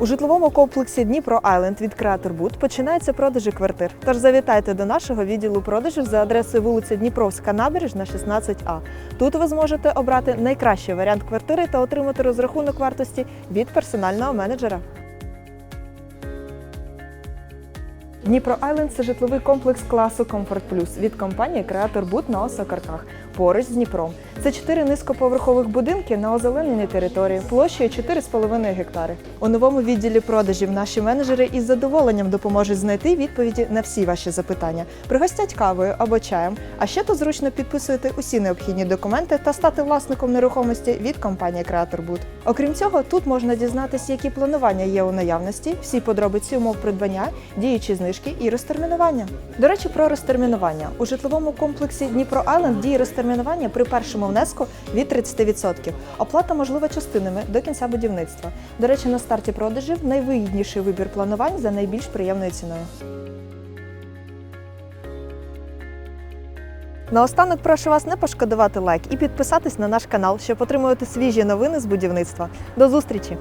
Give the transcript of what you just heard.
У житловому комплексі Дніпро Айленд від Креаторбуд починаються продажі квартир. Тож завітайте до нашого відділу продажів за адресою вулиця Дніпровська набережна 16А. Тут ви зможете обрати найкращий варіант квартири та отримати розрахунок вартості від персонального менеджера. Дніпро Айленд це житловий комплекс класу Comfort Plus від компанії Креатор Буд на Осокарках поруч з Дніпром. Це чотири низькоповерхових будинки на озелененій території площею 4,5 гектари. У новому відділі продажів наші менеджери із задоволенням допоможуть знайти відповіді на всі ваші запитання. Пригостять кавою або чаєм. А ще тут зручно підписуєте усі необхідні документи та стати власником нерухомості від компанії Креатор Буд. Окрім цього, тут можна дізнатися, які планування є у наявності, всі подробиці умов придбання, діючі знижки і розтермінування. До речі, про розтермінування у житловому комплексі Дніпро Айленд діє розтермінування при першому внеску від 30%. Оплата можлива частинами до кінця будівництва. До речі, на старті продажів найвигідніший вибір планувань за найбільш приємною ціною. Наостанок прошу вас не пошкодувати лайк і підписатись на наш канал, щоб отримувати свіжі новини з будівництва. До зустрічі!